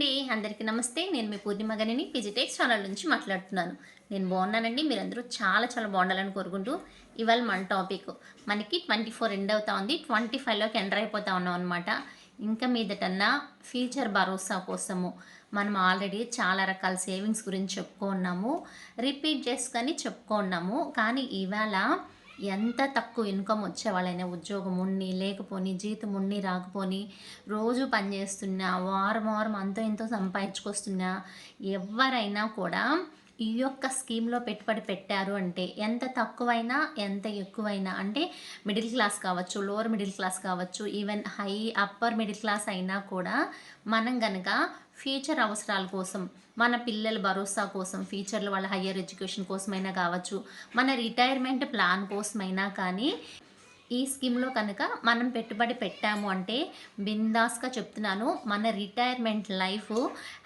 అండి. అందరికీ నమస్తే. నేను మీ పూర్ణిమ గనిని పిజిటెక్స్ ఛానల్ నుంచి మాట్లాడుతున్నాను. నేను బాగున్నానండి. మీరందరూ చాలా చాలా బాగుండాలని కోరుకుంటూ ఇవాళ మన టాపిక్ మనకి ట్వంటీ ఫోర్ ఎండ్ అవుతా ఉంది. ట్వంటీ ఫైవ్లోకి ఎంటర్ అయిపోతా ఉన్నాం అనమాట ఇంకా మీదటన్నా ఫ్యూచర్ భరోసా కోసము మనం ఆల్రెడీ చాలా రకాల సేవింగ్స్ గురించి చెప్పుకున్నాము. రిపీట్ చేసుకొని చెప్పుకున్నాము. కానీ ఇవాళ ఎంత తక్కువ ఇన్కమ్ వచ్చేవాళ్ళైనా ఉద్యోగం ఉండి లేకపోని జీతం ఉండి రాకపోని రోజు పనిచేస్తున్నా వారం వారం అంతో ఎంతో సంపాదించుకొస్తున్నా ఎవరైనా కూడా ఈ యొక్క స్కీమ్లో పెట్టుబడి పెట్టారు అంటే ఎంత తక్కువైనా ఎంత ఎక్కువైనా అంటే మిడిల్ క్లాస్ కావచ్చు లోవర్ మిడిల్ క్లాస్ కావచ్చు even high upper middle class అయినా కూడా మనం గనక ఫ్యూచర్ అవసరాల కోసం మన పిల్లల భరోసా కోసం ఫ్యూచర్లో వాళ్ళ హయ్యర్ ఎడ్యుకేషన్ కోసమైనా కావచ్చు మన రిటైర్మెంట్ ప్లాన్ కోసమైనా కానీ ఈ స్కీమ్లో కనుక మనం పెట్టుబడి పెట్టాము అంటే బిందాస్గా చెప్తున్నాను మన రిటైర్మెంట్ లైఫ్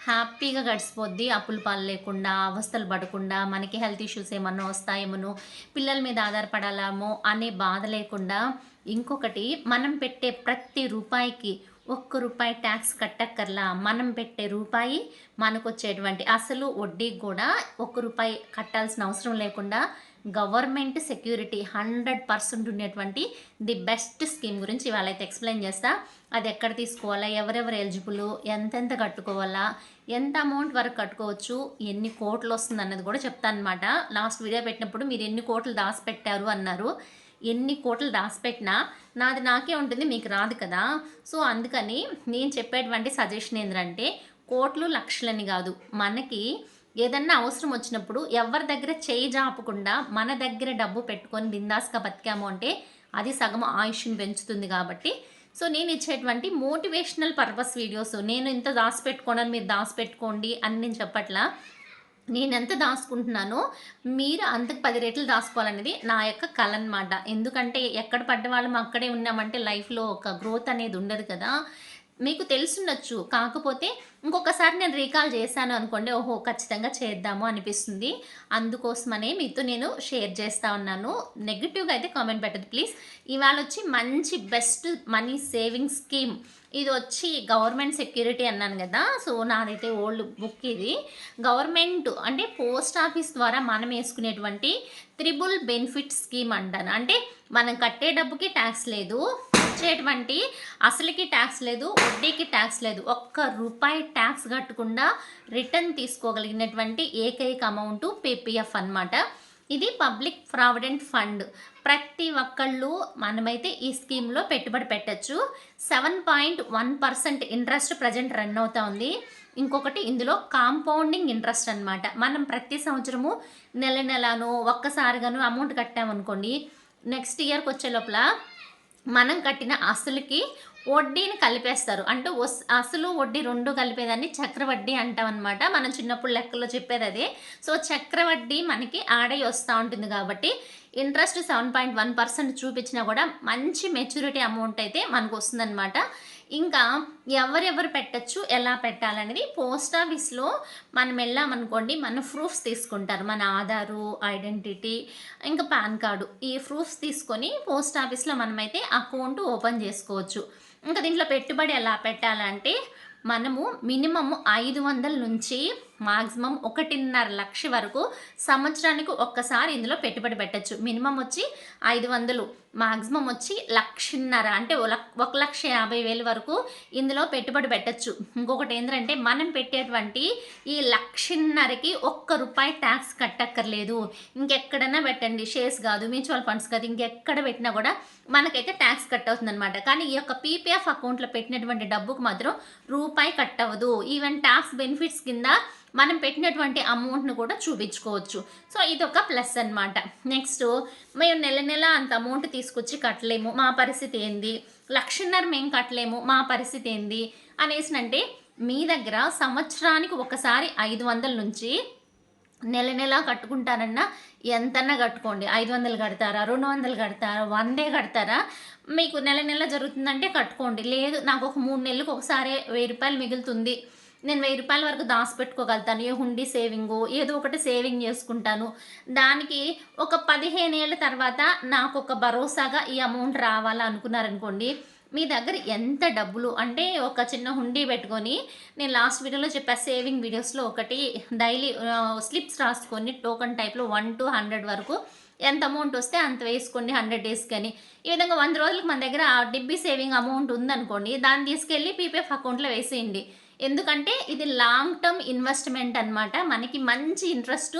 హ్యాపీగా గడిచిపోద్ది. అప్పులు పాలు లేకుండా అవస్థలు పడకుండా మనకి హెల్త్ ఇష్యూస్ ఏమన్నా వస్తాయేమో పిల్లల మీద ఆధారపడాలేమో అనే బాధ లేకుండా ఇంకొకటి మనం పెట్టే ప్రతి రూపాయికి ఒక్క రూపాయి ట్యాక్స్ కట్టక్కర్లా. మనం పెట్టే రూపాయి మనకు వచ్చేటువంటి అసలు వడ్డీకి కూడా ఒక్క రూపాయి కట్టాల్సిన అవసరం లేకుండా గవర్నమెంట్ సెక్యూరిటీ హండ్రెడ్ పర్సెంట్ ఉండేటువంటి ది బెస్ట్ స్కీమ్ గురించి ఇవాళ అయితే ఎక్స్ప్లెయిన్ చేస్తా. అది ఎక్కడ తీసుకోవాలా? ఎవరెవరు ఎలిజిబుల్? ఎంతెంత కట్టుకోవాలా? ఎంత అమౌంట్ వరకు కట్టుకోవచ్చు? ఎన్ని కోట్లు వస్తుంది అన్నది కూడా చెప్తాను అనమాట లాస్ట్ వీడియో పెట్టినప్పుడు మీరు ఎన్ని కోట్లు దాచిపెట్టారు అన్నారు. ఎన్ని కోట్లు దాచిపెట్టినా నాది నాకే ఉంటుంది మీకు రాదు కదా. సో అందుకని నేను చెప్పేటువంటి సజెషన్ ఏంటంటే కోట్లు లక్షలని కాదు. మనకి ఏదన్నా అవసరం వచ్చినప్పుడు ఎవరి దగ్గర చేయి జాపకుండా మన దగ్గర డబ్బు పెట్టుకొని బిందాస్గా బతికాము అంటే అది సగం ఆయుష్ని పెంచుతుంది కాబట్టి. సో నేను ఇచ్చేటువంటి మోటివేషనల్ పర్పస్ వీడియోస్ నేను ఇంత దాచిపెట్టుకోనని మీరు దాచిపెట్టుకోండి అని నేను చెప్పట్లా. నేను ఎంత దాచుకుంటున్నానో మీరు అంతకు పది రెట్లు దాచుకోవాలనేది నా యొక్క కళ అనమాట ఎందుకంటే ఎక్కడ పడ్డ వాళ్ళం అక్కడే ఉన్నామంటే లైఫ్లో ఒక గ్రోత్ అనేది ఉండదు కదా. మీకు తెలుసుండొచ్చు. కాకపోతే ఇంకొకసారి నేను రీకాల్ చేశాను అనుకోండి ఓహో ఖచ్చితంగా చేద్దాము అనిపిస్తుంది. అందుకోసమనే మీతో నేను షేర్ చేస్తూ ఉన్నాను. నెగిటివ్గా అయితే కామెంట్ పెట్టదు. ప్లీజ్ ఇవాళ వచ్చి మంచి బెస్ట్ మనీ సేవింగ్ స్కీమ్. ఇది వచ్చి గవర్నమెంట్ సెక్యూరిటీ అన్నాను కదా సో నాదైతే ఓల్డ్ బుక్ ఇది. గవర్నమెంట్ అంటే పోస్ట్ ఆఫీస్ ద్వారా మనం వేసుకునేటువంటి త్రిబుల్ బెనిఫిట్ స్కీమ్ అంటాను. అంటే మనం కట్టే డబ్బుకి ట్యాక్స్ లేదు. వచ్చేటువంటి అసలుకి ట్యాక్స్ లేదు వడ్డీకి ట్యాక్స్ లేదు. ఒక్క రూపాయి ట్యాక్స్ కట్టకుండా రిటర్న్ తీసుకోగలిగినటువంటి ఏకైక అమౌంట్ పీపీఎఫ్ అనమాట ఇది పబ్లిక్ ప్రావిడెంట్ ఫండ్. ప్రతి ఒక్కళ్ళు మనమైతే ఈ స్కీమ్లో పెట్టుబడి పెట్టచ్చు. Seven point one percent interest present run అవుతా ఉంది. ఇంకొకటి ఇందులో కాంపౌండింగ్ ఇంట్రెస్ట్ అనమాట మనం ప్రతి సంవత్సరము నెల నెలను ఒక్కసారిగాను అమౌంట్ కట్టామనుకోండి నెక్స్ట్ ఇయర్కి వచ్చే లోపల మనం కట్టిన అసలుకి వడ్డీని కలిపేస్తారు. అంటే అసలు వడ్డీ రెండు కలిపేదాన్ని చక్రవడ్డీ అంటాం అనమాట మనం చిన్నప్పుడు లెక్కలో చెప్పేది అదే. సో చక్రవడ్డీ మనకి ఆడై వస్తూ ఉంటుంది కాబట్టి interest seven point one percent చూపించినా కూడా మంచి మెచ్యూరిటీ అమౌంట్ అయితే మనకు వస్తుందన్నమాట. ఇంకా ఎవరెవరు పెట్టచ్చు ఎలా పెట్టాలనేది పోస్ట్ ఆఫీస్లో మనం వెళ్ళామనుకోండి మన ప్రూఫ్స్ తీసుకుంటారు. మన ఆధారు ఐడెంటిటీ ఇంకా పాన్ కార్డు. ఈ ప్రూఫ్స్ తీసుకొని పోస్ట్ ఆఫీస్లో మనమైతే అకౌంట్ ఓపెన్ చేసుకోవచ్చు. ఇంకా దీంట్లో పెట్టుబడి ఎలా పెట్టాలంటే మనము మినిమం ఐదు వందల నుంచి మాక్సిమం ఒకటిన్నర లక్ష వరకు సంవత్సరానికి ఒక్కసారి ఇందులో పెట్టుబడి పెట్టచ్చు. మినిమం వచ్చి ఐదు వందలు మాక్సిమం వచ్చి లక్షన్నర అంటే ఒక లక్ష యాభై వేలు వరకు ఇందులో పెట్టుబడి పెట్టచ్చు. ఇంకొకటి ఏంటంటే మనం పెట్టేటువంటి ఈ లక్షన్నరకి ఒక్క రూపాయి ట్యాక్స్ కట్టక్కర్లేదు. ఇంకెక్కడైనా పెట్టండి షేర్స్ కాదు మ్యూచువల్ ఫండ్స్ కాదు ఇంకెక్కడ పెట్టినా కూడా మనకైతే ట్యాక్స్ కట్ అవుతుందన్నమాట కానీ ఈ యొక్క పీపీఎఫ్ అకౌంట్లో పెట్టినటువంటి డబ్బుకు మాత్రం రూపాయి కట్ అవ్వదు ఈవెన్ ట్యాక్స్ బెనిఫిట్స్ కింద మనం పెట్టినటువంటి అమౌంట్ను కూడా చూపించుకోవచ్చు. సో ఇది ఒక ప్లస్ అనమాట నెక్స్ట్ మేము నెల నెల అంత అమౌంట్ తీసుకొచ్చి కట్టలేము. మా పరిస్థితి ఏంది? లక్షన్నర మేము కట్టలేము. మా పరిస్థితి ఏంది? అనేసినంటే మీ దగ్గర సంవత్సరానికి ఒకసారి ఐదు వందల నుంచి నెల నెల కట్టుకుంటారన్నా ఎంతన్నా కట్టుకోండి. ఐదు వందలు కడతారా? రెండు వందలు కడతారా? వందే కడతారా? మీకు నెల నెల జరుగుతుందంటే కట్టుకోండి. లేదు నాకు ఒక మూడు నెలలకు ఒకసారి వెయ్యి రూపాయలు మిగులుతుంది. నేను వెయ్యి రూపాయల వరకు దాచిపెట్టుకోగలుగుతాను. ఏ హుండీ సేవింగ్ ఏదో ఒకటి సేవింగ్ చేసుకుంటాను. దానికి ఒక పదిహేను ఏళ్ళ తర్వాత నాకు ఒక భరోసాగా ఈ అమౌంట్ రావాలా అనుకున్నారనుకోండి మీ దగ్గర ఎంత డబ్బులు? అంటే ఒక చిన్న హుండీ పెట్టుకొని నేను లాస్ట్ వీడియోలో చెప్పా సేవింగ్ వీడియోస్లో ఒకటి డైలీ స్లిప్స్ రాసుకొని టోకన్ టైప్లో వన్ టు హండ్రెడ్ వరకు ఎంత అమౌంట్ వస్తే అంత వేసుకోండి హండ్రెడ్ డేస్ కానీ. ఈ విధంగా వంద రోజులకు మన దగ్గర ఆ డిబ్బీ సేవింగ్ అమౌంట్ ఉందనుకోండి దాన్ని తీసుకెళ్ళి పీపీఎఫ్ అకౌంట్లో వేసేయండి. ఎందుకంటే ఇది లాంగ్ టర్మ్ ఇన్వెస్ట్మెంట్ అనమాట మనకి మంచి ఇంట్రెస్ట్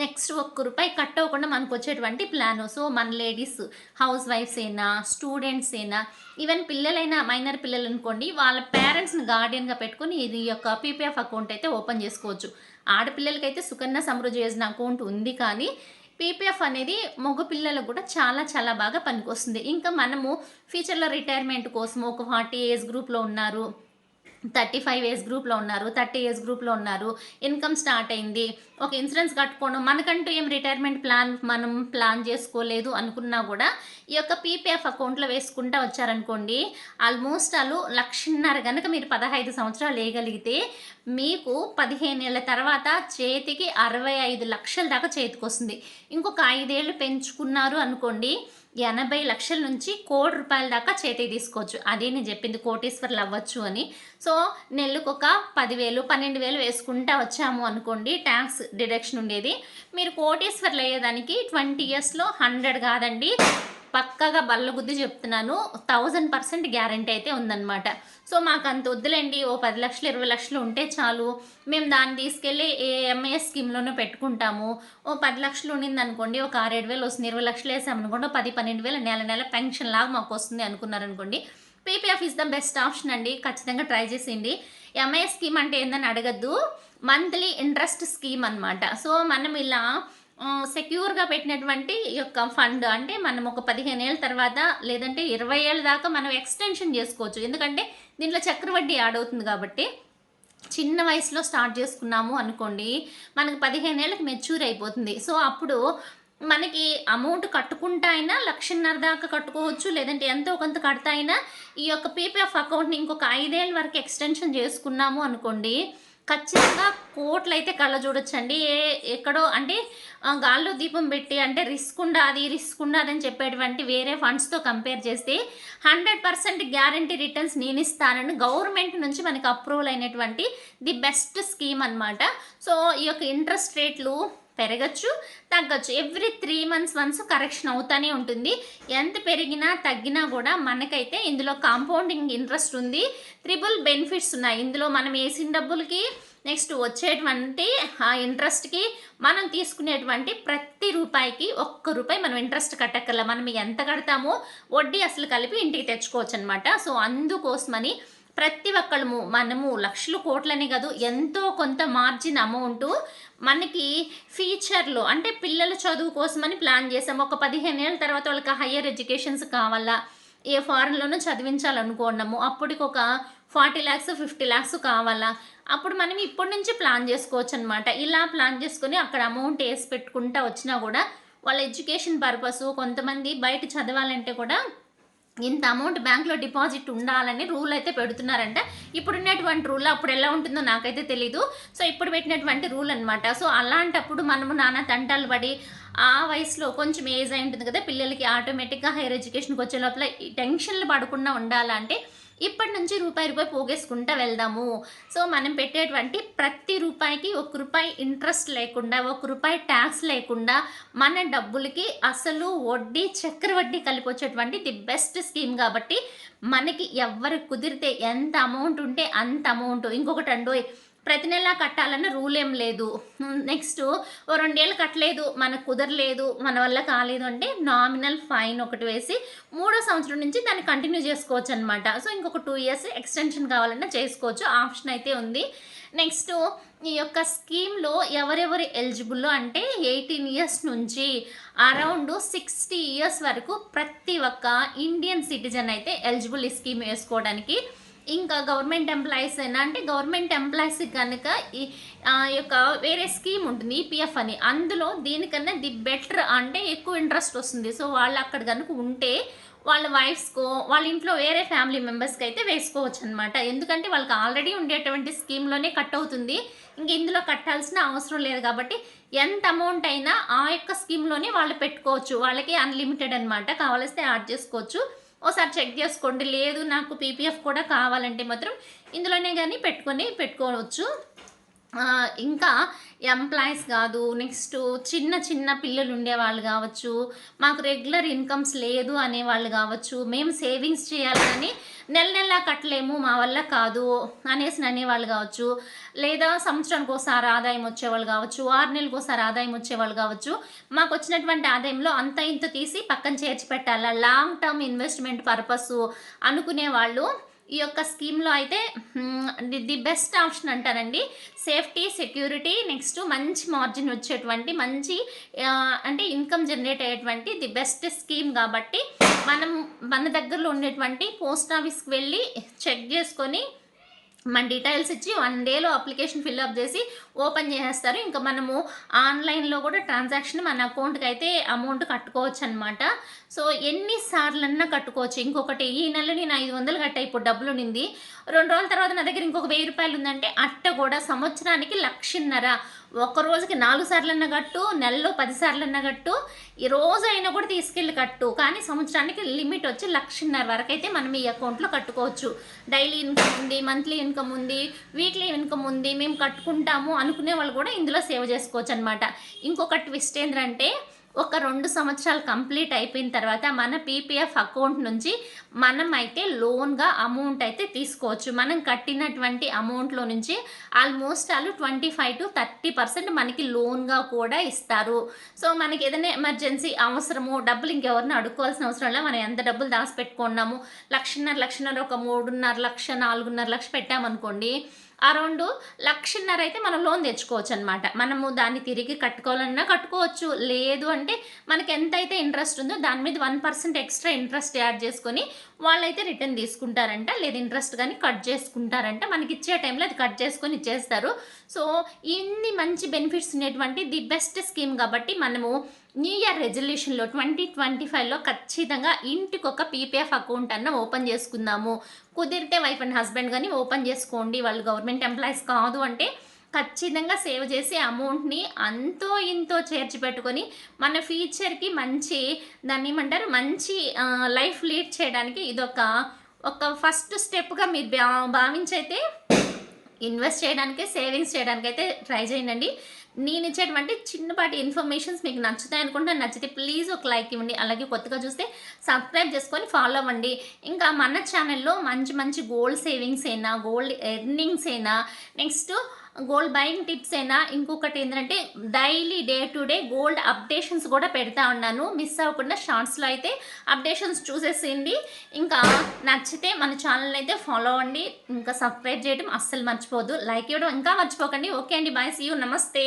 నెక్స్ట్ ఒక్క రూపాయి కట్ అవ్వకుండా మనకు వచ్చేటువంటి ప్లాన్ సో మన లేడీస్ హౌస్ వైఫ్స్ అయినా స్టూడెంట్స్ అయినా ఈవెన్ పిల్లలైనా మైనర్ పిల్లలు అనుకోండి వాళ్ళ పేరెంట్స్ని గార్డియన్గా పెట్టుకుని ఇది యొక్క పీపీఎఫ్ అకౌంట్ అయితే ఓపెన్ చేసుకోవచ్చు. ఆడపిల్లలకైతే సుకన్య సమృద్ధి యోజన అకౌంట్ ఉంది కానీ పీపీఎఫ్ అనేది మగ పిల్లలకు కూడా చాలా చాలా బాగా పనికొస్తుంది. ఇంకా మనము ఫ్యూచర్లో రిటైర్మెంట్ కోసం ఒక ఫార్టీ ఏజ్ గ్రూప్లో ఉన్నారు థర్టీ ఫైవ్ ఏజ్ గ్రూప్లో ఉన్నారు థర్టీ ఏజ్ గ్రూప్లో ఉన్నారు ఇన్కమ్ స్టార్ట్ అయింది. ఒక ఇన్సూరెన్స్ కట్టుకోవడం మనకంటూ ఏం రిటైర్మెంట్ ప్లాన్ మనం ప్లాన్ చేసుకోలేదు అనుకున్నా కూడా ఈ యొక్క పీపీఎఫ్ అకౌంట్లో వేసుకుంటా వచ్చారనుకోండి ఆల్మోస్ట్ వాళ్ళు లక్షన్నర కనుక మీరు పదహైదు సంవత్సరాలు వేయగలిగితే మీకు పదిహేను ఏళ్ళ తర్వాత చేతికి అరవై ఐదు లక్షల దాకా చేతికి వస్తుంది. ఇంకొక ఐదేళ్ళు పెంచుకున్నారు అనుకోండి ఎనభై లక్షల నుంచి కోటి రూపాయల దాకా చేతికి తీసుకోవచ్చు. అదే నేను చెప్పింది కోటీశ్వర్లు అవ్వచ్చు అని. సో నెలకు ఒక పదివేలు పన్నెండు వేలు వేసుకుంటా వచ్చాము అనుకోండి ట్యాక్స్ డిడక్షన్ ఉండేది. మీరు కోటేశ్వర్లు అయ్యేదానికి ట్వంటీ ఇయర్స్లో హండ్రెడ్ కాదండి. పక్కగా బల్లగుద్ది చెప్తున్నాను. థౌజండ్ పర్సెంట్ గ్యారంటీ అయితే ఉందన్నమాట. సో మాకు అంత వద్దులేండి. ఓ పది లక్షలు ఇరవై లక్షలు ఉంటే చాలు. మేము దాన్ని తీసుకెళ్ళి ఏ ఎంఐఎస్ స్కీమ్లోనూ పెట్టుకుంటాము. ఓ పది లక్షలు ఉండింది అనుకోండి ఒక ఆరేడు వేలు వస్తుంది. ఇరవై లక్షలు వేసామనుకోండి ఓ పది పన్నెండు వేలు నెల నెల పెన్షన్ లాగా మాకు వస్తుంది అనుకున్నారనుకోండి. PPF is the best option అండి. ఖచ్చితంగా ట్రై చేసేయండి. ఎంఐఎస్ స్కీమ్ అంటే ఏందని అడగద్దు. మంత్లీ ఇంట్రెస్ట్ స్కీమ్ అనమాట సో మనం ఇలా సెక్యూర్గా పెట్టినటువంటి ఈ యొక్క ఫండ్ అంటే మనం ఒక పదిహేను ఏళ్ళ తర్వాత లేదంటే ఇరవై ఏళ్ళ దాకా మనం ఎక్స్టెన్షన్ చేసుకోవచ్చు. ఎందుకంటే దీంట్లో చక్రవడ్డీ యాడ్ అవుతుంది కాబట్టి చిన్న వయసులో స్టార్ట్ చేసుకున్నాము అనుకోండి మనకు పదిహేను ఏళ్ళకి మెచ్యూర్ అయిపోతుంది. సో అప్పుడు మనకి అమౌంట్ కట్టుకుంటా అయినా లక్షన్నర దాకా కట్టుకోవచ్చు లేదంటే ఎంతో కొంత కడతా అయినా ఈ యొక్క పీపీఎఫ్ అకౌంట్ని ఇంకొక ఐదేళ్ళ వరకు ఎక్స్టెన్షన్ చేసుకున్నాము అనుకోండి ఖచ్చితంగా కోట్లు అయితే కళ్ళ చూడొచ్చండి. ఏ ఎక్కడో అంటే గాల్లో దీపం పెట్టి అంటే రిస్క్ ఉండాది రిస్క్ ఉండాదని చెప్పేటువంటి వేరే ఫండ్స్తో కంపేర్ చేస్తే హండ్రెడ్ పర్సెంట్ గ్యారంటీ రిటర్న్స్ నేను ఇస్తానని గవర్నమెంట్ నుంచి మనకి అప్రూవల్ అయినటువంటి ది బెస్ట్ స్కీమ్ అన్నమాట. సో ఈ యొక్క ఇంట్రెస్ట్ రేట్లు పెరగచ్చు తగ్గచ్చు. Every three months once correction అవుతూనే ఉంటుంది. ఎంత పెరిగినా తగ్గినా కూడా మనకైతే ఇందులో కాంపౌండింగ్ ఇంట్రెస్ట్ ఉంది. త్రిబుల్ బెనిఫిట్స్ ఉన్నాయి. ఇందులో మనం వేసిన డబ్బులకి నెక్స్ట్ వచ్చేటువంటి ఆ ఇంట్రెస్ట్కి మనం తీసుకునేటువంటి ప్రతి రూపాయికి ఒక్క రూపాయి మనం ఇంట్రెస్ట్ కట్టక్కర్లా. మనం ఎంత కడతామో వడ్డీ అసలు కలిపి ఇంటికి తెచ్చుకోవచ్చు అనమాట సో అందుకోసమని ప్రతి ఒక్కళ్ళము మనము లక్షలు కోట్లని కాదు ఎంతో కొంత మార్జిన్ అమౌంట్ మనకి ఫ్యూచర్లో అంటే పిల్లల చదువు కోసమని ప్లాన్ చేసాము ఒక పదిహేను ఏళ్ళ తర్వాత వాళ్ళకి హయ్యర్ ఎడ్యుకేషన్స్ కావాలా? ఏ ఫారెన్లోనూ చదివించాలనుకున్నాము అప్పటికి ఒక ఫార్టీ ల్యాక్స్ ఫిఫ్టీ ల్యాక్స్ కావాలా? అప్పుడు మనం ఇప్పటి నుంచి ప్లాన్ చేసుకోవచ్చు అనమాట ఇలా ప్లాన్ చేసుకొని అక్కడ అమౌంట్ వేసి పెట్టుకుంటా వచ్చినా కూడా వాళ్ళ ఎడ్యుకేషన్ పర్పస్ కొంతమంది బయట చదవాలంటే కూడా ఇంత అమౌంట్ బ్యాంక్లో డిపాజిట్ ఉండాలని రూల్ అయితే పెడుతున్నారంట. ఇప్పుడున్నటువంటి రూల్ అప్పుడు ఎలా ఉంటుందో నాకైతే తెలీదు. సో ఇప్పుడు పెట్టినటువంటి రూల్ అనమాట సో అలాంటప్పుడు మనము నానా తంటాలు పడి ఆ వయసులో కొంచెం ఏజ్ అయి ఉంటుంది కదా పిల్లలకి ఆటోమేటిక్గా హైయర్ ఎడ్యుకేషన్కి వచ్చే లోపల ఈ టెన్షన్లు పడకుండా ఉండాలంటే ఇప్పటి నుంచి రూపాయి రూపాయి పోగేసుకుంటా వెళ్దాము. సో మనం పెట్టేటువంటి ప్రతి రూపాయికి ఒక రూపాయి ఇంట్రెస్ట్ లేకుండా ఒక రూపాయి ట్యాక్స్ లేకుండా మన డబ్బులకి అసలు వడ్డీ చక్రవడ్డీ కలిపి వచ్చేటువంటి ది బెస్ట్ స్కీమ్ కాబట్టి మనకి ఎవరు కుదిరితే ఎంత అమౌంట్ ఉంటే అంత అమౌంట్. ఇంకొకటి అండు ప్రతి నెలా కట్టాలన్న రూల్ ఏం లేదు. నెక్స్ట్ ఓ రెండేళ్ళు కట్టలేదు మనకు కుదరలేదు మన వల్ల కాలేదు అంటే నామినల్ ఫైన్ ఒకటి వేసి మూడో సంవత్సరం నుంచి దాన్ని కంటిన్యూ చేసుకోవచ్చు అనమాట సో ఇంకొక టూ ఇయర్స్ ఎక్స్టెన్షన్ కావాలన్నా చేసుకోవచ్చు. ఆప్షన్ అయితే ఉంది. నెక్స్ట్ ఈ యొక్క స్కీమ్లో ఎవరెవరు ఎలిజిబుల్ అంటే ఎయిటీన్ ఇయర్స్ నుంచి అరౌండ్ సిక్స్టీ ఇయర్స్ వరకు ప్రతి ఒక్క ఇండియన్ సిటిజన్ అయితే ఎలిజిబుల్ ఈ స్కీమ్ వేసుకోవడానికి. ఇంకా గవర్నమెంట్ ఎంప్లాయీస్ అయినా అంటే గవర్నమెంట్ ఎంప్లాయీస్ కనుక ఈ ఆ యొక్క వేరే స్కీమ్ ఉంటుంది ఈపీఎఫ్ అని. అందులో దీనికన్నా ది బెటర్ అంటే ఎక్కువ ఇంట్రెస్ట్ వస్తుంది. సో వాళ్ళు అక్కడ కనుక ఉంటే వాళ్ళ వైఫ్స్కో వాళ్ళ ఇంట్లో వేరే ఫ్యామిలీ మెంబర్స్కి అయితే వేసుకోవచ్చు అనమాట ఎందుకంటే వాళ్ళకి ఆల్రెడీ ఉండేటువంటి స్కీమ్లోనే కట్ అవుతుంది. ఇంక ఇందులో కట్టాల్సిన అవసరం లేదు కాబట్టి ఎంత అమౌంట్ అయినా ఆ యొక్క స్కీమ్లోనే వాళ్ళు పెట్టుకోవచ్చు. వాళ్ళకి అన్లిమిటెడ్ అనమాట కావలిస్తే యాడ్ చేసుకోవచ్చు. ఒకసారి చెక్ చేసుకోండి. లేదు నాకు పీపీఎఫ్ కూడా కావాలంటే మాత్రం ఇందులోనే కానీ పెట్టుకొని పెట్టుకోవచ్చు. ఇంకా ఎంప్లాయీస్ కాదు నెక్స్ట్ చిన్న చిన్న పిల్లలు ఉండేవాళ్ళు కావచ్చు మాకు రెగ్యులర్ ఇన్కమ్స్ లేదు అనేవాళ్ళు కావచ్చు మేము సేవింగ్స్ చేయాలని నెల నెల కట్టలేము మా వల్ల కాదు అనేసి అనేవాళ్ళు కావచ్చు లేదా సంవత్సరానికి ఒకసారి ఆదాయం వచ్చేవాళ్ళు కావచ్చు ఆరు నెలలకు ఒకసారి ఆదాయం వచ్చేవాళ్ళు కావచ్చు మాకు వచ్చినటువంటి ఆదాయంలో అంత ఇంత తీసి పక్కన చేర్చి పెట్టాలా? లాంగ్ టర్మ్ ఇన్వెస్ట్మెంట్ పర్పస్ అనుకునే వాళ్ళు ఈ యొక్క స్కీమ్లో అయితే ది బెస్ట్ ఆప్షన్ అంటారండి. సేఫ్టీ సెక్యూరిటీ నెక్స్ట్ మంచి మార్జిన్ వచ్చేటువంటి మంచి అంటే ఇన్కమ్ జనరేట్ అయ్యేటువంటి ది బెస్ట్ స్కీమ్ కాబట్టి మనం మన దగ్గరలో ఉండేటువంటి పోస్ట్ ఆఫీస్కి వెళ్ళి చెక్ చేసుకొని మన డీటెయిల్స్ ఇచ్చి వన్ డేలో అప్లికేషన్ ఫిల్అప్ చేసి ఓపెన్ చేసేస్తారు. ఇంకా మనము ఆన్లైన్లో కూడా ట్రాన్సాక్షన్ మన అకౌంట్కి అయితే అమౌంట్ కట్టుకోవచ్చు అనమాట సో ఎన్నిసార్లన్నా కట్టుకోవచ్చు. ఇంకొకటి ఈ నెల నేను ఐదు వందలు కట్టా ఇప్పుడు డబ్బులు నింది రెండు రోజుల తర్వాత నా దగ్గర ఇంకొక వెయ్యి రూపాయలు ఉందంటే అట్ట కూడా సంవత్సరానికి లక్షన్నర ఒక్క రోజుకి నాలుగు సార్లన్నా కట్టు నెలలో పది సార్లన్నా కట్టు ఈ రోజు అయినా కూడా తీసుకెళ్ళి కట్టు. కానీ సంవత్సరానికి లిమిట్ వచ్చి లక్షన్నర వరకు అయితే మనం ఈ అకౌంట్లో కట్టుకోవచ్చు. డైలీ ఇన్కమ్ ఉంది మంత్లీ ఇన్కమ్ ఉంది వీక్లీ ఇన్కమ్ ఉంది మేము కట్టుకుంటాము అనుకునే వాళ్ళు కూడా ఇందులో సేవ్ చేసుకోవచ్చు అనమాట ఇంకొక ట్విస్ట్ ఏంటంటే ఒక రెండు సంవత్సరాలు కంప్లీట్ అయిపోయిన తర్వాత మన పీపీఎఫ్ అకౌంట్ నుంచి మనం అయితే లోన్గా అమౌంట్ అయితే తీసుకోవచ్చు. మనం కట్టినటువంటి అమౌంట్లో నుంచి ఆల్మోస్ట్ వాళ్ళు twenty five to thirty percent మనకి లోన్గా కూడా ఇస్తారు. సో మనకి ఏదైనా ఎమర్జెన్సీ అవసరము డబ్బులు ఇంకెవరిని అడుక్కోవాల్సిన అవసరం లేదు మనం ఎంత డబ్బులు దాచిపెట్టుకున్నాము లక్షన్నర లక్షన్నర ఒక మూడున్నర లక్ష నాలుగున్నర లక్ష పెట్టామనుకోండి అరౌండ్ లక్షన్నర అయితే మనం లోన్ తెచ్చుకోవచ్చు అనమాట మనము దాన్ని తిరిగి కట్టుకోవాలన్నా కట్టుకోవచ్చు. లేదు అంటే మనకి ఎంత అయితే ఇంట్రెస్ట్ ఉందో దాని మీద one percent extra interest add చేసుకొని వాళ్ళైతే రిటర్న్ తీసుకుంటారంట. లేదు ఇంట్రెస్ట్ కానీ కట్ చేసుకుంటారంట. మనకి ఇచ్చే టైంలో అది కట్ చేసుకొని ఇచ్చేస్తారు. సో ఇన్ని మంచి బెనిఫిట్స్ ఉండేటువంటి ది బెస్ట్ స్కీమ్ కాబట్టి మనము న్యూ ఇయర్ రెజల్యూషన్లో ట్వంటీ ట్వంటీ ఫైవ్లో ఖచ్చితంగా ఇంటికి ఒక పీపీఎఫ్ అకౌంట్ అన్న ఓపెన్ చేసుకుందాము. కుదిరితే వైఫ్ అండ్ హస్బెండ్ కానీ ఓపెన్ చేసుకోండి. వాళ్ళు గవర్నమెంట్ ఎంప్లాయీస్ కాదు అంటే ఖచ్చితంగా సేవ్ చేసి అమౌంట్ని అంతో ఇంతో చేర్చి పెట్టుకొని మన ఫ్యూచర్కి మంచి దాన్ని ఏమంటారు? మంచి లైఫ్ లీడ్ చేయడానికి ఇదొక ఒక ఫస్ట్ స్టెప్గా మీరు భా భావించైతే ఇన్వెస్ట్ చేయడానికి సేవింగ్స్ చేయడానికైతే ట్రై చేయండి నేను ఇచ్చేటువంటి చిన్నపాటి ఇన్ఫర్మేషన్స్ మీకు నచ్చుతాయి అనుకుంటే నచ్చితే ప్లీజ్ ఒక లైక్ ఇవ్వండి. అలాగే కొత్తగా చూస్తే సబ్స్క్రైబ్ చేసుకొని ఫాలో అవ్వండి. ఇంకా మన ఛానల్లో మంచి మంచి గోల్డ్ సేవింగ్స్ అయినా గోల్డ్ ఎర్నింగ్స్ అయినా నెక్స్ట్ గోల్డ్ బయింగ్ టిప్స్ అయినా ఇంకొకటి ఏంటంటే daily day to day gold updations కూడా పెడతా ఉన్నాను. మిస్ అవ్వకుండా షార్ట్స్లో అయితే అప్డేషన్స్ చూసేసేయండి. ఇంకా నచ్చితే మన ఛానల్ అయితే ఫాలో అవ్వండి. ఇంకా సబ్స్క్రైబ్ చేయడం అస్సలు మర్చిపోదు లైక్ ఇవ్వడం ఇంకా మర్చిపోకండి. ఓకే అండి. బాయ్. See you. నమస్తే.